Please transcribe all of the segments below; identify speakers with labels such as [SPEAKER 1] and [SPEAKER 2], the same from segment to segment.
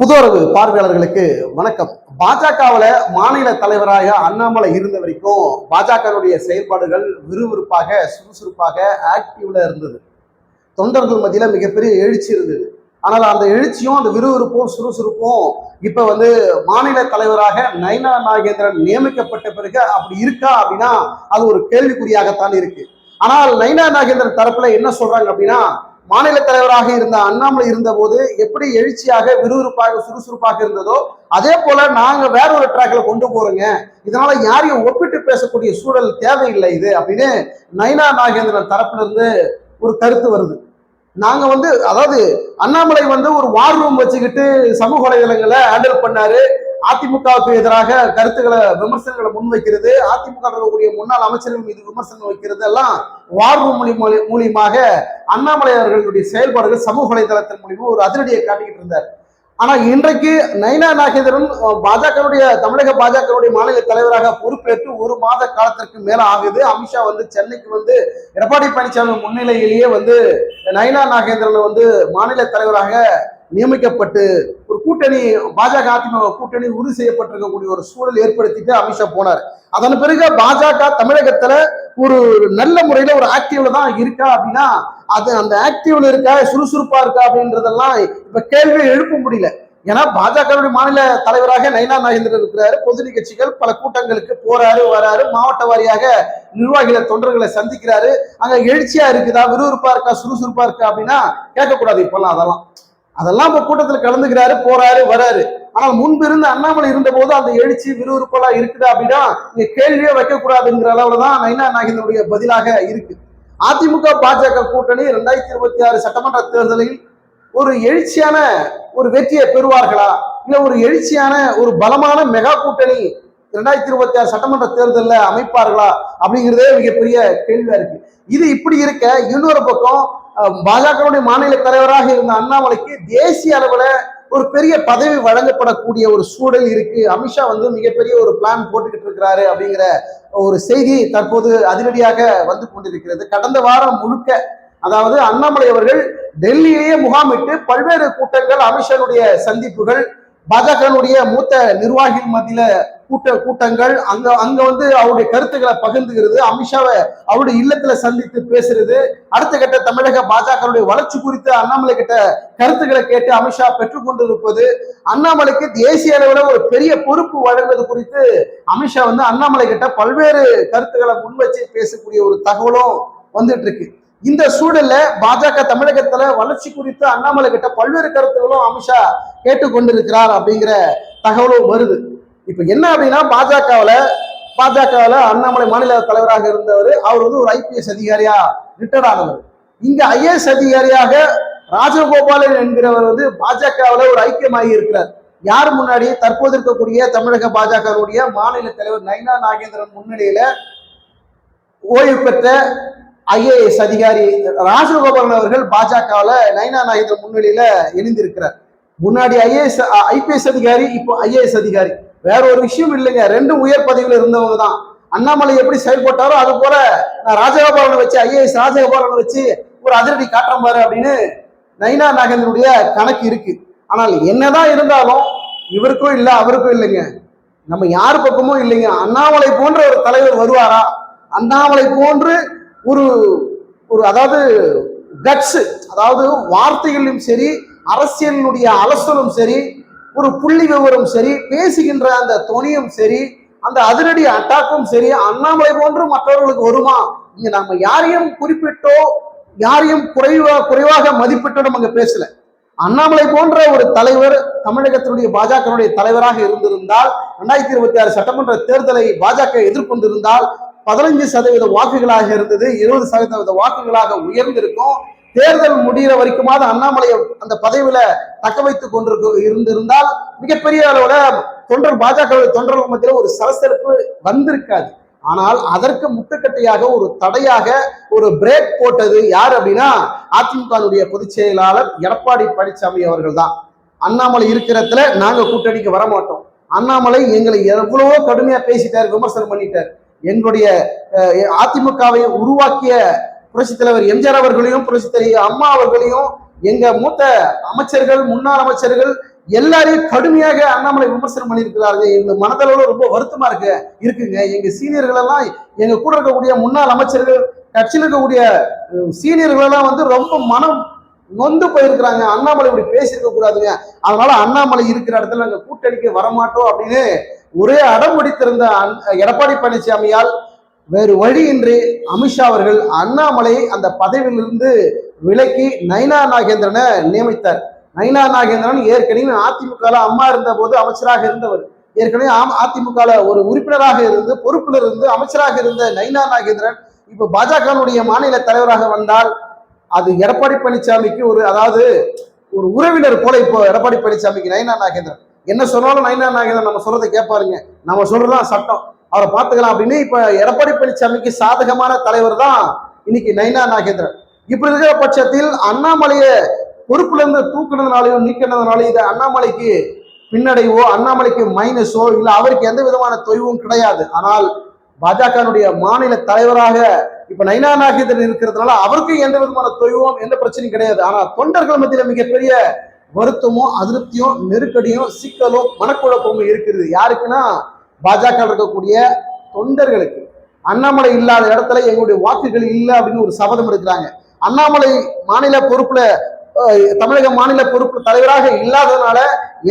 [SPEAKER 1] புதுவரவு பார்வையாளர்களுக்கு வணக்கம். பாஜகவில் மாநில தலைவராக அண்ணாமலை இருந்த வரைக்கும் பாஜகனுடைய செயல்பாடுகள் விறுவிறுப்பாக சுறுசுறுப்பாக ஆக்டிவ்ல இருந்தது. தொண்டர்கள் மத்தியில் மிகப்பெரிய எழுச்சி இருந்தது. ஆனால் அந்த எழுச்சியும் அந்த விறுவிறுப்பும் சுறுசுறுப்பும் இப்ப வந்து மாநில தலைவராக நயனா நாகேந்திரன் நியமிக்கப்பட்ட பிறகு அப்படி இருக்கா அப்படின்னா அது ஒரு கேள்விக்குறியாகத்தான் இருக்கு. ஆனால் நயனா நாகேந்திரன் தரப்புல என்ன சொல்றாங்க அப்படின்னா மாநில தலைவராக இருந்த அண்ணாமலை இருந்தபோது எப்படி எழுச்சியாக விறுவிறுப்பாக சுறுசுறுப்பாக இருந்ததோ அதே போல நாங்க வேற ஒரு ட்ராக்ல கொண்டு போறோங்க. இதனால யாரையும் ஒப்பிட்டு பேசக்கூடிய சூழல் தேவையில்லை இது அப்படின்னு நயனா நாகேந்திரன் தரப்புல இருந்து ஒரு கருத்து வருது. நாங்க வந்து அதாவது அண்ணாமலை வந்து ஒரு வார் ரூம் வச்சுக்கிட்டு சமூக வலைதளங்களை ஹேண்டில் பண்ணாரு. அதிமுகவுக்கு எதிராக கருத்துக்களை விமர்சனங்களை முன்வைக்கிறது. அதிமுக இருக்கக்கூடிய முன்னாள் அமைச்சர்கள் மீது விமர்சனம் வைக்கிறது எல்லாம் வார் ரூம் மூலி- மூலியமாக அண்ணாமலை அவர்களுடைய செயல்பாடுகள் சமூக வலைதளத்தின் மூலியமா ஒரு அதிரடியை காட்டிக்கிட்டு இருந்தார். ஆனா இன்றைக்கு நைனா நாகேந்திரன் பாஜகவுடைய தமிழக பாஜகவுடைய மாநில தலைவராக பொறுப்பேற்று ஒரு மாத காலத்திற்கு மேல ஆகுது. அமித்ஷா வந்து சென்னைக்கு வந்து எடப்பாடி பழனிசாமி முன்னிலையிலேயே வந்து நயனா நாகேந்திரன் வந்து மாநில தலைவராக நியமிக்கப்பட்டு ஒரு கூட்டணி பாஜக அதிமுக கூட்டணி உறுதி செய்யப்பட்டிருக்கக்கூடிய ஒரு சூழல் ஏற்படுத்திட்டு அமித்ஷா போனார். அதன் பிறகு பாஜக தமிழகத்துல ஒரு நல்ல முறையில ஒரு ஆக்டிவ்ல தான் இருக்கா அப்படின்னா அது அந்த ஆக்டிவ்ல இருக்கா சுறுசுறுப்பா இருக்கா அப்படின்றதெல்லாம் இப்ப கேள்வி எழுப்ப முடியல. ஏன்னா பாஜகவுடைய மாநில தலைவராக நயனா நாகேந்திரன் இருக்கிறாரு. பொது நிகழ்ச்சிகள் பல கூட்டங்களுக்கு போறாரு வராரு. மாவட்ட வாரியாக நிர்வாகிகளை தொண்டர்களை சந்திக்கிறாரு. அங்க எழுச்சியா இருக்குதா விறுவிறுப்பா இருக்கா சுறுசுறுப்பா இருக்கா அப்படின்னா கேட்கக்கூடாது இப்பெல்லாம் அதெல்லாம். அதெல்லாம் இப்ப கூட்டத்தில் கலந்துக்கிறாரு போறாரு வராரு. ஆனால் முன்பு இருந்த அண்ணாமலை இருந்த போது அந்த எழுச்சி விறுவிறுப்பெல்லாம் இருக்குதா அப்படின்னா நீங்க கேள்வியே வைக்கக்கூடாதுங்கிற அளவுல தான் நைனா நாகேந்திரனுடைய பதிலாக இருக்கு. அதிமுக பாஜக கூட்டணி ரெண்டாயிரத்தி இருபத்தி ஆறு சட்டமன்ற தேர்தலில் ஒரு எழுச்சியான ஒரு வெற்றியை பெறுவார்களா? இல்ல ஒரு எழுச்சியான ஒரு பலமான மெகா கூட்டணி ரெண்டாயிரத்தி இருபத்தி ஆறு சட்டமன்ற தேர்தலில் அமைப்பார்களா? அப்படிங்கிறதே மிகப்பெரிய கேள்வியா இருக்கு. இது இப்படி இருக்க இன்னொரு பக்கம் பாஜகவுடைய மாநில தலைவராக இருந்த அண்ணாமலைக்கு தேசிய அளவுல ஒரு பெரிய பதவி வழங்கப்படக்கூடிய ஒரு சூழல் இருக்கு. அமித்ஷா வந்து மிகப்பெரிய ஒரு பிளான் போட்டுக்கிட்டு இருக்கிறாரு அப்படிங்கிற ஒரு செய்தி தற்போது அதிரடியாக வந்து கொண்டிருக்கிறது. கடந்த வாரம் முழுக்க அதாவது அண்ணாமலை அவர்கள் டெல்லியிலேயே முகாமிட்டு பல்வேறு கூட்டங்கள் அமித்ஷாவுடைய சந்திப்புகள் பாஜகனுடைய மூத்த நிர்வாகிகள் மத்தியில கூட்ட கூட்டங்கள் அங்க அங்க வந்து அவருடைய கருத்துக்களை பகிர்ந்துகிறது அமித்ஷாவை அவருடைய இல்லத்துல சந்தித்து பேசுறது அடுத்த கட்ட தமிழக பாஜகவுடைய வளர்ச்சி குறித்து அண்ணாமலை கிட்ட கருத்துக்களை கேட்டு அமித்ஷா பெற்றுக்கொண்டிருப்பது அண்ணாமலைக்கு தேசிய அளவில் ஒரு பெரிய பொறுப்பு வழங்குவது குறித்து அமித்ஷா வந்து அண்ணாமலை கிட்ட பல்வேறு கருத்துக்களை முன்வச்சு பேசக்கூடிய ஒரு தகவலும் வந்துட்டு இருக்கு இந்த சூழல்ல பாஜக தமிழகத்துல வளர்ச்சி குறித்து அண்ணாமலை கிட்ட பல்வேறு கருத்துக்களும் அமித்ஷா கேட்டுக்கொண்டிருக்கிறார் அப்படிங்கிற தகவலும் வருது. இப்ப என்ன அப்படின்னா பாஜகவுல பாஜகவுல அண்ணாமலை மாநில தலைவராக இருந்தவர் அவர் வந்து ஒரு ஐபிஎஸ் அதிகாரியா ரிட்டையர்ட் ஆனவர். இங்க ஐஏஎஸ் அதிகாரியாக ராஜகோபாலன் என்கிறவர் வந்து பாஜகவுல ஒரு ஐக்கியமாகி இருக்கிறார். யார் முன்னாடி? தற்போது இருக்கக்கூடிய தமிழக பாஜகவுடைய மாநில தலைவர் நைனா நாகேந்திரன் முன்னிலையில ஓய்வு பெற்ற ஐஏஎஸ் அதிகாரி ராஜகோபாலன் அவர்கள் பாஜகவுல நைனா நாகேந்திரன் முன்னிலையில இணைந்திருக்கிறார். முன்னாடி ஐஏஎஸ் ஐபிஎஸ் அதிகாரி இப்போ ஐஏஎஸ் அதிகாரி. வேற ஒரு விஷயம் இல்லைங்க. ரெண்டு உயர் பதவியில் இருந்தவங்க தான். அண்ணாமலை எப்படி செயல்பட்டாரோ அது போல நான் ராஜகோபாலனை வச்சு ஐஏஎஸ் ராஜகோபாலனை வச்சு ஒரு அதிரடி காட்டுறேன் பாரு அப்படின்னு நைனா நாகேந்திரனுடைய கணக்கு இருக்கு. ஆனால் என்னதான் இருந்தாலும் இவருக்கும் இல்லை அவருக்கும் இல்லைங்க. நம்ம யார் பக்கமும் இல்லைங்க. அண்ணாமலை போன்ற ஒரு தலைவர் வருவாரா? அண்ணாமலை போன்று ஒரு ஒரு அதாவது கட்ஸ் அதாவது வார்த்தைகளிலும் சரி அரசியலினுடைய அலசலும் சரி ஒரு புள்ளி விவரம் சரி பேசுகின்ற அந்த துணியும் சரி அந்த அதிரடி அட்டாக்கும் சரி அண்ணாமலை போன்று மற்றவர்களுக்கு வருமா? இங்க நம்ம யாரையும் குறிப்பிட்டோ யாரையும் குறைவா குறைவாக மதிப்பிட்டோ நம்ம அங்க பேசல. அண்ணாமலை போன்ற ஒரு தலைவர் தமிழகத்தினுடைய பாஜகனுடைய தலைவராக இருந்திருந்தால் ரெண்டாயிரத்தி இருபத்தி ஆறு சட்டமன்ற தேர்தலை பாஜக எதிர்கொண்டிருந்தால் பதினஞ்சு சதவீத வாக்குகளாக இருந்தது இருபது சதவீத வாக்குகளாக உயர்ந்திருக்கும். தேர்தல் முடிகிற வரைக்குமாவது அண்ணாமலையை அந்த பதவியில தக்க வைத்துக் கொண்டிருக்க இருந்திருந்தால் மிகப்பெரிய அளவுல தொண்டர் பாஜக தொண்டர்கள் மத்தியில் ஒரு சலசலப்பு வந்திருக்காது. ஆனால் அதற்கு முட்டுக்கட்டையாக ஒரு தடையாக ஒரு பிரேக் போட்டது யார் அப்படின்னா அதிமுகவுடைய பொதுச் செயலாளர் எடப்பாடி பழனிசாமி அவர்கள் தான். அண்ணாமலை இருக்கிறதுல நாங்க கூட்டணிக்கு வர மாட்டோம் அண்ணாமலை எங்களை எவ்வளவோ கடுமையா பேசிட்டார் விமர்சனம் பண்ணிட்டார். எங்களுடைய அதிமுகவை உருவாக்கிய புரட்சி தலைவர் எம்ஜிஆர் அவர்களையும் புரட்சி தலைவர் அம்மா அவர்களையும் எங்க மூத்த அமைச்சர்கள் முன்னாள் அமைச்சர்கள் எல்லாரையும் கடுமையாக அண்ணாமலை விமர்சனம் பண்ணியிருக்கிறார்கள். எங்க மனதளவுல ரொம்ப வருத்தமா இருக்கு இருக்குங்க. எங்க சீனியர்கள் எல்லாம் எங்க கூட இருக்கக்கூடிய முன்னாள் அமைச்சர்கள் கட்சியில் இருக்கக்கூடிய சீனியர்கள் எல்லாம் வந்து ரொம்ப மனம் நொந்து போயிருக்கிறாங்க. அண்ணாமலை இப்படி பேசியிருக்க கூடாதுங்க. அதனால அண்ணாமலை இருக்கிற இடத்துல நாங்கள் கூட்டணிக்கு வரமாட்டோம் அப்படின்னு ஒரே அடம் பிடித்திருந்த அன்- எடப்பாடி பழனிசாமியால் வேறு வழியின்றி அமித்ஷா அவர்கள் அண்ணாமலை அந்த பதவியிலிருந்து விலக்கி நைனா நாகேந்திரனை நியமித்தார். நைனா நாகேந்திரன் ஏற்கனவே அதிமுக அம்மா இருந்த போது அமைச்சராக இருந்தவர். ஏற்கனவே அதிமுக ஒரு உறுப்பினராக இருந்து பொறுப்பில் இருந்து அமைச்சராக இருந்த நைனா நாகேந்திரன் இப்ப பாஜகனுடைய மாநில தலைவராக வந்தால் அது எடப்பாடி பழனிசாமிக்கு ஒரு அதாவது ஒரு உறவினர் போல இப்போ எடப்பாடி பழனிசாமிக்கு நைனா நாகேந்திரன். என்ன சொன்னாலும் நைனா நாகேந்திரன் நம்ம சொல்றதை கேட்பாருங்க. நம்ம சொல்றதுதான் சட்டம். அவரை பார்த்துக்கலாம் அப்படின்னு இப்போ எடப்பாடி பழனிசாமிக்கு சாதகமான தலைவர் தான் இன்னைக்கு நைனா நாகேந்திரன். இப்படி இருக்கிற பட்சத்தில் அண்ணாமலையை பொறுப்புல இருந்து தூக்குனதுனாலையும் நீக்கினதுனாலையும் இது அண்ணாமலைக்கு பின்னடைவோ அண்ணாமலைக்கு மைனஸோ இல்லை அவருக்கு எந்த விதமான தொய்வும் கிடையாது. ஆனால் பாஜகனுடைய மாநில தலைவராக இப்ப நைனா நாகேந்திரன் இருக்கிறதுனால அவருக்கும் எந்த விதமான தொய்வும் எந்த பிரச்சனையும் கிடையாது. ஆனா தொண்டர்கள் மத்தியில மிகப்பெரிய வருத்தமும் அதிருப்தியும் நெருக்கடியும் சிக்கலும் மனக்குழப்பமும் இருக்கிறது. யாருக்குன்னா பாஜக இருக்கக்கூடிய தொண்டர்களுக்கு அண்ணாமலை இல்லாத இடத்துல எங்களுடைய வாக்குகள் இல்லை அப்படின்னு ஒரு சபதம் எடுக்கிறாங்க. அண்ணாமலை மாநில பொறுப்புல தமிழக மாநில பொறுப்பு தலைவராக இல்லாததுனால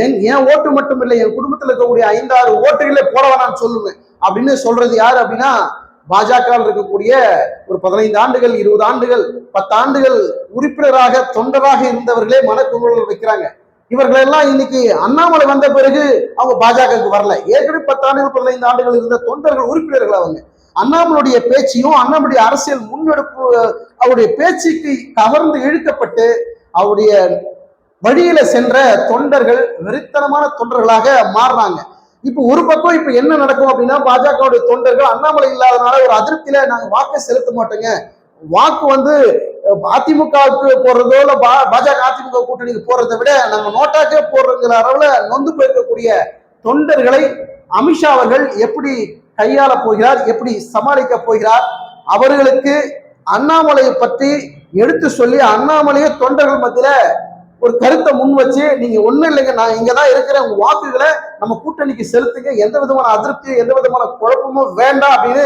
[SPEAKER 1] என் என் ஓட்டு மட்டும் இல்லை என் குடும்பத்தில் இருக்கக்கூடிய ஐந்தாறு ஓட்டுகளே போட வேணாம்னு சொல்லுவேன் அப்படின்னு சொல்றது யார் அப்படின்னா பாஜக இருக்கக்கூடிய ஒரு பதினைந்து ஆண்டுகள் இருபது ஆண்டுகள் பத்து ஆண்டுகள் உறுப்பினராக தொண்டராக இருந்தவர்களே மனக்குமுறல் வைக்கிறாங்க. இவர்கள் எல்லாம் இன்னைக்கு அண்ணாமலை வந்த பிறகு அவங்க பாஜகவுக்கு வரல. ஏற்கனவே பத்தாண்டுகள் பதினைந்து ஆண்டுகள் இருந்த தொண்டர்கள் உறுப்பினர்கள் அவங்க. அண்ணாமலுடைய பேச்சையும் அண்ணாமலுடைய அரசியல் முன்னெடுப்பு அவருடைய பேச்சுக்கு கவர்ந்து இழுக்கப்பட்டு அவருடைய வழியில சென்ற தொண்டர்கள் வெறித்தனமான தொண்டர்களாக மாறுறாங்க. இப்போ ஒரு பக்கம் இப்ப என்ன நடக்கும் அப்படின்னா பாஜகவுடைய தொண்டர்கள் அண்ணாமலை இல்லாதனால ஒரு அதிருப்தியில நாங்க வாக்கை செலுத்த மாட்டோங்க. வாக்கு வந்து அதிமுகவுக்கு போடுறதோ இல்ல பா- பாஜக அதிமுக கூட்டணிக்கு போறதை விட நம்ம நோட்டாக்கே போடுறங்கிற அளவுல நொந்து போயிருக்கக்கூடிய தொண்டர்களை அமித்ஷா அவர்கள் எப்படி கையாள போகிறார் எப்படி சமாளிக்க போகிறார் அவர்களுக்கு அண்ணாமலையை பற்றி எடுத்து சொல்லி அண்ணாமலையை தொண்டர்கள் மத்தியில ஒரு கருத்தை முன் வச்சு நீங்க ஒண்ணும் இல்லைங்க நான் இங்கதான் இருக்கிற உங்க வாக்குகளை நம்ம கூட்டணிக்கு செலுத்துங்க எந்த விதமான அதிருப்தியும் எந்த விதமான குழப்பமும் வேண்டாம் அப்படின்னு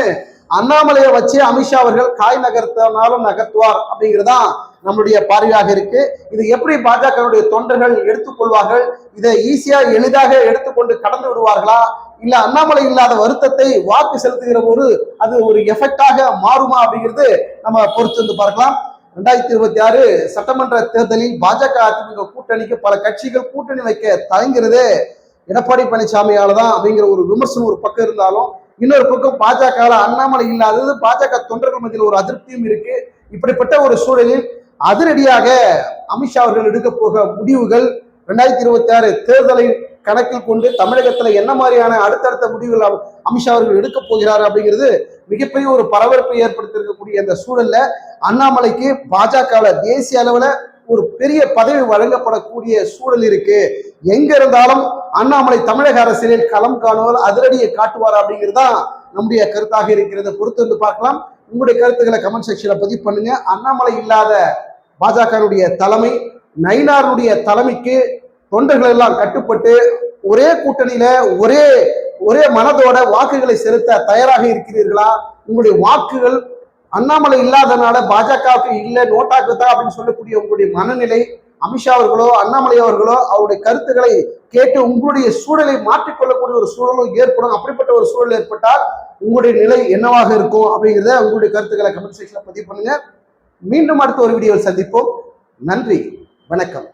[SPEAKER 1] அண்ணாமலையை வச்சு அமித்ஷா அவர்கள் காய் நகர்த்தினாலும் நகர்த்துவார் அப்படிங்கிறதான் நம்மளுடைய பார்வையாக இருக்கு. இது எப்படி பாஜகவுடைய தொண்டர்கள் எடுத்துக்கொள்வார்கள்? இதை ஈஸியா எளிதாக எடுத்துக்கொண்டு கடந்து விடுவார்களா? இல்ல அண்ணாமலை இல்லாத வருத்தத்தை வாக்கு செலுத்துகிற போது அது ஒரு எஃபெக்டாக மாறுமா அப்படிங்கிறது நம்ம பொறுத்து வந்து பார்க்கலாம். ரெண்டாயிரத்தி இருபத்தி ஆறு சட்டமன்ற தேர்தலில் பாஜக அதிமுக கூட்டணிக்கு பல கட்சிகள் கூட்டணி வைக்க தயங்குறதே எடப்பாடி பழனிசாமியால தான் அப்படிங்கிற ஒரு விமர்சனம் ஒரு பக்கம் இருந்தாலும் இன்னொரு பக்கம் பாஜக அண்ணாமலை இல்லாதது பாஜக தொண்டர்கள் மத்தியில் ஒரு அதிருப்தியும் இருக்கு. இப்படிப்பட்ட ஒரு சூழலில் அதிரடியாக அமித்ஷா அவர்கள் எடுக்க போக முடிவுகள் ரெண்டாயிரத்தி இருபத்தி ஆறு தேர்தலை கணக்கில் கொண்டு தமிழகத்துல என்ன மாதிரியான அடுத்தடுத்த முடிவுகள் அமித்ஷா அவர்கள் எடுக்க போகிறார் அப்படிங்கிறது மிகப்பெரிய ஒரு பரபரப்பை ஏற்படுத்தியிருக்கக்கூடிய அந்த சூழல்ல அண்ணாமலைக்கு பாஜகவில் தேசிய அளவுல ஒரு பெரிய பதவி வழங்கப்படக்கூடிய சூழல் இருக்கு. எங்க இருந்தாலும் அண்ணாமலை தமிழக அரசியலில் களம் காணுவார் அதிரடியை காட்டுவார் அப்படிங்கிறது தான் நம்முடைய கருத்தாக இருக்கிறது பொறுத்து வந்து பார்க்கலாம். உங்களுடைய கருத்துக்களை கமெண்ட் செக்ஷன்ல பதிவு பண்ணுங்க. அண்ணாமலை இல்லாத பாஜகனுடைய தலைமை நயினாருடைய தலைமைக்கு தொண்டர்கள் எல்லாம் கட்டுப்பட்டு ஒரே கூட்டணியில ஒரே ஒரே மனதோட வாக்குகளை செலுத்த தயாராக இருக்கிறீர்களா? உங்களுடைய வாக்குகள் அண்ணாமலை இல்லாதனால பாஜகவுக்கு இல்லை நோட்டாக்கு தான் அப்படின்னு சொல்லக்கூடிய உங்களுடைய மனநிலை அமித்ஷா அவர்களோ அண்ணாமலை அவர்களோ அவருடைய கருத்துக்களை கேட்டு உங்களுடைய சூழலை மாற்றிக்கொள்ளக்கூடிய ஒரு சூழலும் ஏற்படும். அப்படிப்பட்ட ஒரு சூழல் ஏற்பட்டால் உங்களுடைய நிலை என்னவாக இருக்கும் அப்படிங்கிறத உங்களுடைய கருத்துக்களை கமெண்ட் செக்ஷன்ல பதிவு பண்ணுங்க. மீண்டும் அடுத்த ஒரு வீடியோவில் சந்திப்போம். நன்றி. வணக்கம்.